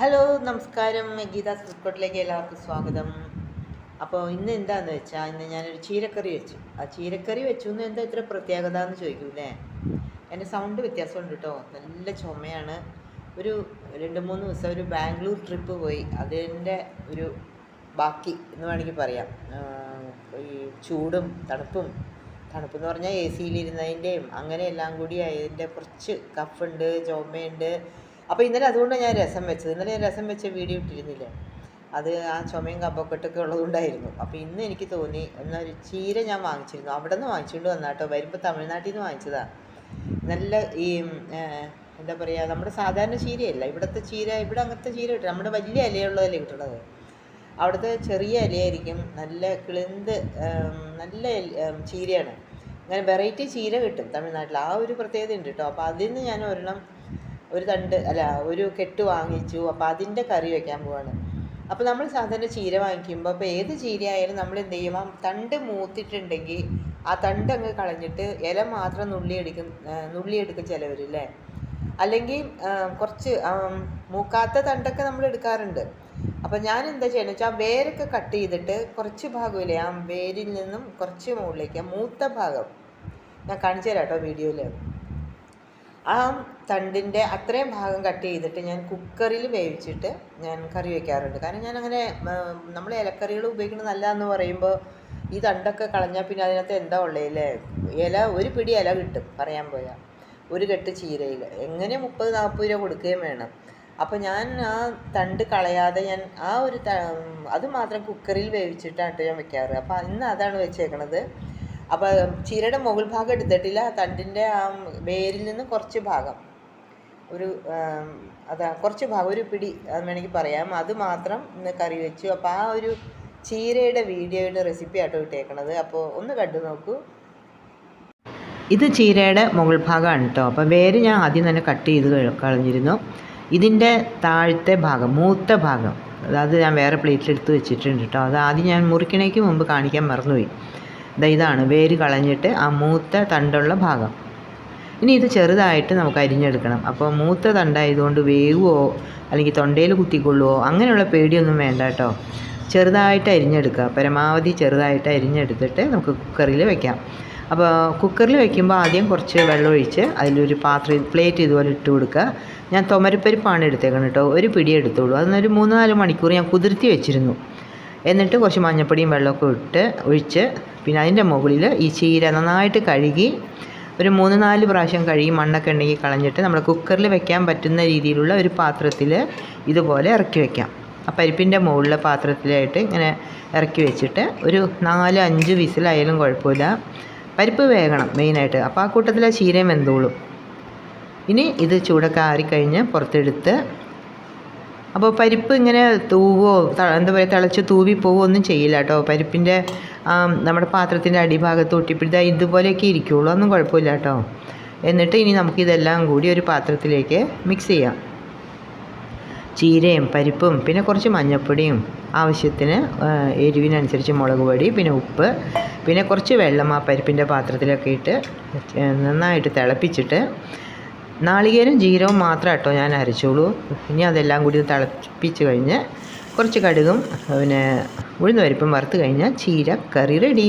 Hello നമസ്കാരം. ഗീതാസ് ഫുഡ്കോട്ടിലേക്ക് എല്ലാവർക്കും സ്വാഗതം. അപ്പോൾ ഇന്ന് എന്താണെന്ന് വെച്ചാൽ ഇന്ന് ഞാനൊരു ചീരക്കറി വെച്ചു. ആ ചീരക്കറി വെച്ചു എന്ന് എന്താ ഇത്ര പ്രത്യേകത എന്ന് ചോദിക്കൂലേ എന്റെ സൗണ്ട് വ്യത്യാസമുണ്ട് കേട്ടോ നല്ല ചുമയാണ്. ഒരു രണ്ട് മൂന്ന് ദിവസം ഒരു ബാംഗ്ലൂർ ട്രിപ്പ് പോയി. അതിന്റെ ഒരു ബാക്കി എന്ന് വേണമെങ്കിൽ പറയാം. ഈ ചൂടും തണുപ്പും. തണുപ്പെന്ന് പറഞ്ഞാൽ എ സിയിലിരുന്നതിന്റെയും അങ്ങനെ എല്ലാം കൂടി അതിന്റെ കുറച്ച് കഫുണ്ട് ചുമയുണ്ട്. അപ്പോൾ ഇന്നലെ അതുകൊണ്ടാണ് ഞാൻ രസം വെച്ചത്. ഇന്നലെ ഞാൻ രസം വെച്ച വീഡിയോ ഇട്ടിരുന്നില്ലേ? അത് ആ ചുമയും കഫക്കെട്ടൊക്കെ ഉള്ളതുകൊണ്ടായിരുന്നു. അപ്പോൾ ഇന്ന് എനിക്ക് തോന്നി എന്നാൽ ഒരു ചീര ഞാൻ വാങ്ങിച്ചിരുന്നു. അവിടെ നിന്ന് വാങ്ങിച്ചുകൊണ്ട് വന്നാട്ടോ. വരുമ്പോൾ തമിഴ്നാട്ടിൽ നിന്ന് വാങ്ങിച്ചതാണ് നല്ല ഈ എന്താ പറയുക നമ്മുടെ സാധാരണ ചീരയല്ല. ഇവിടുത്തെ ചീര ഇവിടെ അങ്ങനത്തെ ചീര കിട്ടും നമ്മുടെ വലിയ ഇലയുള്ളതല്ലേ കിട്ടുന്നത് അവിടുത്തെ ചെറിയ ഇലയായിരിക്കും നല്ല കിളിന്ത് നല്ല ചീരയാണ്. അങ്ങനെ വെറൈറ്റി ചീര കിട്ടും തമിഴ്നാട്ടിൽ ആ ഒരു പ്രത്യേകത ഉണ്ട് കേട്ടോ. അപ്പോൾ അതിൽ നിന്ന് ഞാൻ ഒരെണ്ണം ഒരു തണ്ട് അല്ല ഒരു കെട്ട് വാങ്ങിച്ചു. അപ്പോൾ അതിന്റെ കറി വെക്കാൻ പോവാണ്. അപ്പോൾ നമ്മൾ സാധാരണ ചീര വാങ്ങിക്കുമ്പോൾ അപ്പോൾ ഏത് ചീര ആയാലും നമ്മൾ എന്ത് ചെയ്യും? ആ തണ്ട് മൂത്തിട്ടുണ്ടെങ്കിൽ ആ തണ്ട് അങ്ങ് കളഞ്ഞിട്ട് ഇല മാത്രം നുള്ളിയെടുക്കും നുള്ളിയെടുക്കും ചിലവർ അല്ലേ അല്ലെങ്കിൽ കുറച്ച് മൂക്കാത്ത തണ്ടൊക്കെ നമ്മൾ എടുക്കാറുണ്ട്. അപ്പോൾ ഞാൻ എന്താ ചെയ്യുന്നത് വെച്ചാൽ ആ വേരൊക്കെ കട്ട് ചെയ്തിട്ട് കുറച്ച് ഭാഗമില്ലേ ആ വേരിൽ നിന്നും കുറച്ച് മുകളിലേക്ക് മൂത്ത ഭാഗം. ഞാൻ കാണിച്ചു തരാം കേട്ടോ വീഡിയോയിൽ ആ തണ്ടിന്റെ അത്രയും ഭാഗം കട്ട് ചെയ്തിട്ട് ഞാൻ കുക്കറിൽ വേവിച്ചിട്ട് ഞാൻ കറി വയ്ക്കാറുണ്ട് കാരണം ഞാൻ അങ്ങനെ നമ്മൾ ഇലക്കറികൾ ഉപയോഗിക്കുന്നത് നല്ലതെന്ന് പറയുമ്പോൾ ഈ തണ്ടൊക്കെ കളഞ്ഞാൽ പിന്നെ അതിനകത്ത് എന്താ ഉള്ളതല്ലേ ഇല ഒരു പിടി ഇല കിട്ടും പറയാൻ പോയാൽ ഒരു കെട്ട് ചീരയിൽ എങ്ങനെ മുപ്പത് നാൽപ്പത് രൂപ കൊടുക്കുകയും വേണം. അപ്പോൾ ഞാൻ ആ തണ്ട് കളയാതെ ഞാൻ ആ ഒരു അത് മാത്രം കുക്കറിൽ വേവിച്ചിട്ടാണ് ഞാൻ വെക്കാറ്. അപ്പോൾ ഇന്ന് അതാണ് വെച്ചേക്കണത്. അപ്പോൾ ചീരയുടെ മുകൾ ഭാഗം എടുത്തിട്ടില്ല തണ്ടിന്റെ ആ വേരിൽ നിന്ന് കുറച്ച് ഭാഗം. ഒരു അതാ കുറച്ച് ഭാഗം ഒരു പിടി അത് വേണമെങ്കിൽ പറയാം. അത് മാത്രം ഇന്ന് കറി വെച്ചു. അപ്പോൾ ആ ഒരു ചീരയുടെ വീഡിയോയുടെ റെസിപ്പി ആട്ടോ ഇട്ടേക്കണത്. അപ്പോൾ ഒന്ന് കണ്ടു നോക്കൂ. ഇത് ചീരയുടെ മുകൾ ഭാഗമാണ് കേട്ടോ അപ്പോൾ വേര് ഞാൻ ആദ്യം തന്നെ കട്ട് ചെയ്ത് കളഞ്ഞിരുന്നു. ഇതിന്റെ താഴത്തെ ഭാഗം മൂത്ത ഭാഗം അതായത് ഞാൻ വേറെ പ്ലേറ്റിലെടുത്ത് വെച്ചിട്ടുണ്ട് കേട്ടോ അത് ആദ്യം ഞാൻ മുറിക്കണേക്ക് മുമ്പ് കാണിക്കാൻ മറന്നുപോയി. ഇതാണ് വേര് കളഞ്ഞിട്ട് ആ മൂത്ത തണ്ടുള്ള ഭാഗം. ഇനി ഇത് ചെറുതായിട്ട് നമുക്ക് അരിഞ്ഞെടുക്കണം. അപ്പോൾ മൂത്ത തണ്ടായതുകൊണ്ട് വേവുമോ അല്ലെങ്കിൽ തൊണ്ടയിൽ കുത്തിക്കൊള്ളുമോ അങ്ങനെയുള്ള പേടിയൊന്നും വേണ്ട കേട്ടോ. ചെറുതായിട്ട് അരിഞ്ഞെടുക്കുക. പരമാവധി ചെറുതായിട്ട് അരിഞ്ഞെടുത്തിട്ട് നമുക്ക് കുക്കറിൽ വെക്കാം. അപ്പോൾ കുക്കറിൽ വെക്കുമ്പോൾ ആദ്യം കുറച്ച് വെള്ളം ഒഴിച്ച് അതിലൊരു പാത്രം പ്ലേറ്റ് ഇതുപോലെ ഇട്ട് കൊടുക്കുക. ഞാൻ തുമരപ്പരിപ്പാണ് എടുത്തേക്കണം കേട്ടോ. ഒരു പിടി എടുത്തോളൂ അതൊന്നൊരു മൂന്ന് നാല് മണിക്കൂർ ഞാൻ കുതിർത്തി വെച്ചിരുന്നു. എന്നിട്ട് കുറച്ച് മഞ്ഞപ്പൊടിയും വെള്ളമൊക്കെ ഇട്ട് ഒഴിച്ച് പിന്നെ അതിന്റെ മുകളിൽ ഈ ചീര നന്നായിട്ട് കഴുകി ഒരു മൂന്ന് നാല് പ്രാവശ്യം കഴുകി മണ്ണൊക്കെ ഉണ്ടെങ്കിൽ കളഞ്ഞിട്ട് നമ്മൾ കുക്കറിൽ വെക്കാൻ പറ്റുന്ന രീതിയിലുള്ള ഒരു പാത്രത്തിൽ ഇതുപോലെ ഇറക്കി വെക്കാം. ആ പരിപ്പിന്റെ മുകളിലെ പാത്രത്തിലായിട്ട് ഇങ്ങനെ ഇറക്കി വെച്ചിട്ട് ഒരു നാല് അഞ്ച് വിസിലായാലും കുഴപ്പമില്ല. പരിപ്പ് വേകണം മെയിനായിട്ട്. അപ്പോൾ ആ കൂട്ടത്തിലെ ചീരയും വെന്തോളും. ഇനി ഇത് ചൂടൊക്കെ ആറിക്കഴിഞ്ഞ് പുറത്തെടുത്ത് അപ്പോൾ പരിപ്പ് ഇങ്ങനെ തൂവോ എന്താ പറയുക തിളച്ച് തൂവി പോവോ ഒന്നും ചെയ്യില്ല കേട്ടോ പരിപ്പിന്റെ നമ്മുടെ പാത്രത്തിന്റെ അടിഭാഗത്ത് ഒട്ടിപ്പിടിച്ച ഇതുപോലെയൊക്കെ ഇരിക്കുള്ളൂ. ഒന്നും കുഴപ്പമില്ല കേട്ടോ എന്നിട്ട് ഇനി നമുക്കിതെല്ലാം കൂടി ഒരു പാത്രത്തിലേക്ക് മിക്സ് ചെയ്യാം. ചീരയും പരിപ്പും പിന്നെ കുറച്ച് മഞ്ഞൾപ്പൊടിയും ആവശ്യത്തിന് എരിവിനനുസരിച്ച് മുളക് പൊടി പിന്നെ ഉപ്പ് പിന്നെ കുറച്ച് വെള്ളം ആ പരിപ്പിന്റെ പാത്രത്തിലൊക്കെ ഇട്ട് നന്നായിട്ട് തിളപ്പിച്ചിട്ട് നാളികേരം ജീരവും മാത്രം കേട്ടോ ഞാൻ അരച്ചോളൂ ഇനി അതെല്ലാം കൂടി തിളപ്പിച്ച് കഴിഞ്ഞ് കുറച്ച് കടുകും പിന്നെ ഉഴുന്ന പരിപ്പും വറുത്ത് കഴിഞ്ഞാൽ ചീരക്കറി കറി റെഡി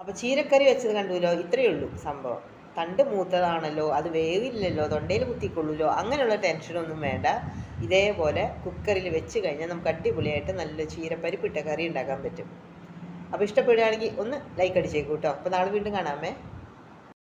അപ്പോൾ ചീരക്കറി വെച്ചത് കണ്ടുല്ലോ? ഇത്രയേ ഉള്ളൂ സംഭവം. തണ്ട് മൂത്തതാണല്ലോ അത് വേവില്ലല്ലോ തൊണ്ടയിൽ കുത്തിക്കൊള്ളൂല്ലോ അങ്ങനെയുള്ള ടെൻഷനൊന്നും വേണ്ട. ഇതേപോലെ കുക്കറിൽ വെച്ച് കഴിഞ്ഞാൽ നമുക്ക് അടിപൊളിയായിട്ട് നല്ല ചീരപ്പരിപ്പിട്ട കറി ഉണ്ടാക്കാൻ പറ്റും. അപ്പോൾ ഇഷ്ടപ്പെടുകയാണെങ്കിൽ ഒന്ന് ലൈക്ക് അടിച്ചേക്കൂട്ടോ അപ്പോൾ നാളെ വീണ്ടും കാണാമേ